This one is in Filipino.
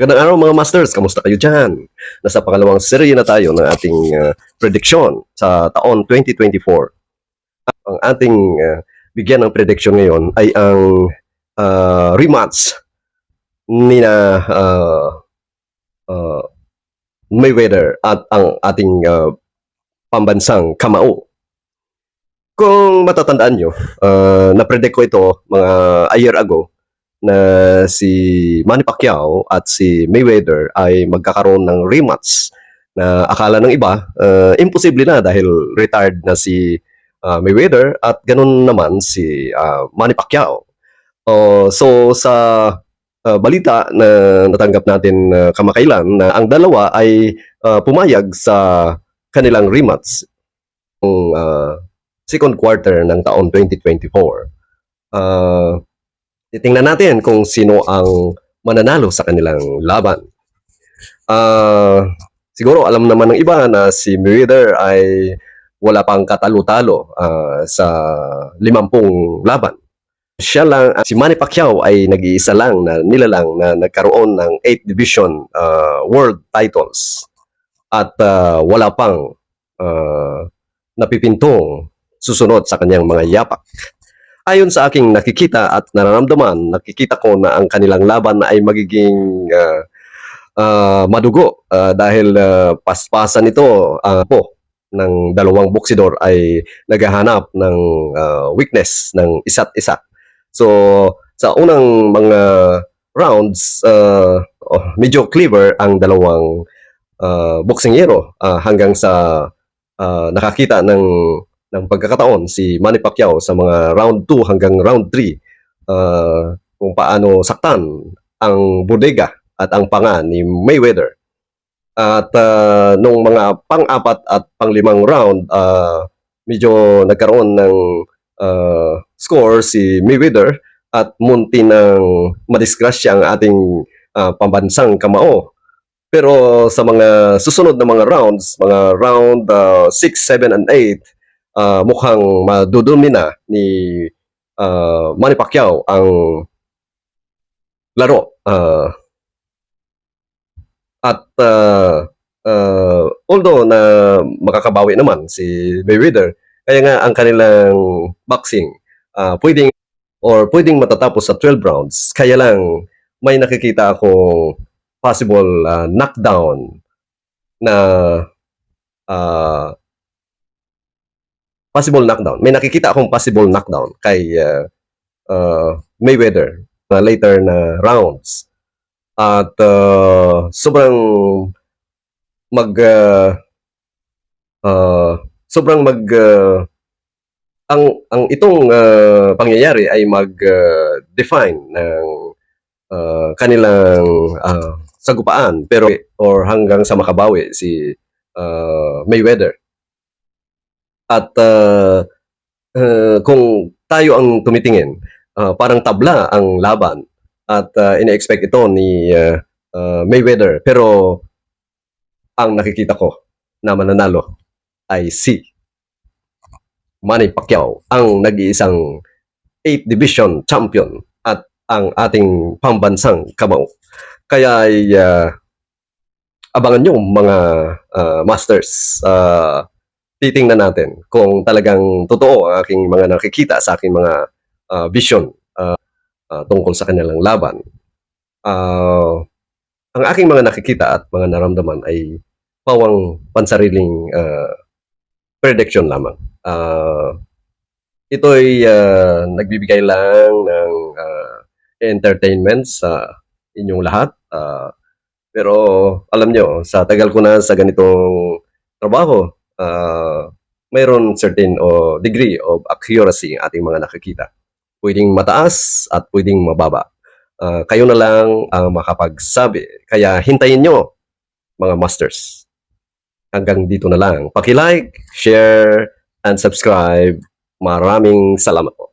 Magandang araw mga masters, kamusta kayo dyan? Nasa pangalawang serye na tayo ng ating uh, prediction sa taon 2024. Ang ating uh, bigyan ng prediction ngayon ay ang uh, rematch ni na uh, uh, Mayweather at ang ating uh, pambansang Kamao. Kung matatandaan nyo, uh, na-predict ko ito mga a year ago na si Manny Pacquiao at si Mayweather ay magkakaroon ng rematch na akala ng iba uh, imposible na dahil retired na si uh, Mayweather at ganun naman si uh, Manny Pacquiao. Uh, so sa uh, balita na natanggap natin uh, kamakailan na ang dalawa ay uh, pumayag sa kanilang rematch ng uh, second quarter ng taon 2024. Uh, titingnan natin kung sino ang mananalo sa kanilang laban. Uh, siguro alam naman ng iba na si Mayweather ay wala pang katalo-talo uh, sa limampung laban. Siya lang, uh, si Manny Pacquiao ay nag-iisa lang na nilalang na nagkaroon ng 8 division uh, world titles at uh, wala pang uh, napipintong susunod sa kanyang mga yapak. Ayon sa aking nakikita at nararamdaman, nakikita ko na ang kanilang laban ay magiging uh, uh, madugo uh, dahil uh, paspasan ito uh, po ng dalawang boksidor ay naghahanap ng uh, weakness ng isa't isa. So sa unang mga rounds, uh, oh, medyo clever ang dalawang uh, boksingero uh, hanggang sa uh, nakakita ng ng pagkakataon si Manny Pacquiao sa mga round 2 hanggang round 3 uh, kung paano saktan ang bodega at ang panga ni Mayweather. At uh, nung mga pang-apat at pang-limang round, uh, medyo nagkaroon ng uh, score si Mayweather at munti ng madisgrasya ang ating uh, pambansang kamao. Pero sa mga susunod na mga rounds, mga round uh, 6, 7, and 8, uh, mukhang madudumi na ni uh, Manny Pacquiao ang laro. Uh, at uh, uh, although na makakabawi naman si Mayweather, kaya nga ang kanilang boxing uh, pwedeng or pwedeng matatapos sa 12 rounds. Kaya lang may nakikita akong possible uh, knockdown na uh, possible knockdown. May nakikita akong possible knockdown kay uh, uh, Mayweather na later na rounds. At uh, sobrang mag uh, uh, sobrang mag uh, ang ang itong uh, pangyayari ay mag uh, ng uh, kanilang uh, sagupaan pero or hanggang sa makabawi si uh, Mayweather at uh, uh, kung tayo ang tumitingin, uh, parang tabla ang laban at uh, ina-expect ito ni uh, uh, Mayweather. Pero ang nakikita ko na mananalo ay si Manny Pacquiao, ang nag-iisang 8 division champion at ang ating pambansang kamao. Kaya ay uh, abangan nyo mga uh, masters. Uh, titingnan natin kung talagang totoo ang aking mga nakikita sa aking mga uh, vision uh, uh, tungkol sa kanilang laban. Uh, ang aking mga nakikita at mga naramdaman ay pawang pansariling uh, prediction lamang. Uh, ito ay uh, nagbibigay lang ng uh, entertainment sa inyong lahat. Uh, pero alam nyo, sa tagal ko na sa ganitong trabaho, uh, mayroon certain o degree of accuracy ang ating mga nakikita. Pwedeng mataas at pwedeng mababa. Uh, kayo na lang ang makapagsabi. Kaya hintayin nyo, mga masters. Hanggang dito na lang. Paki-like, share, and subscribe. Maraming salamat po.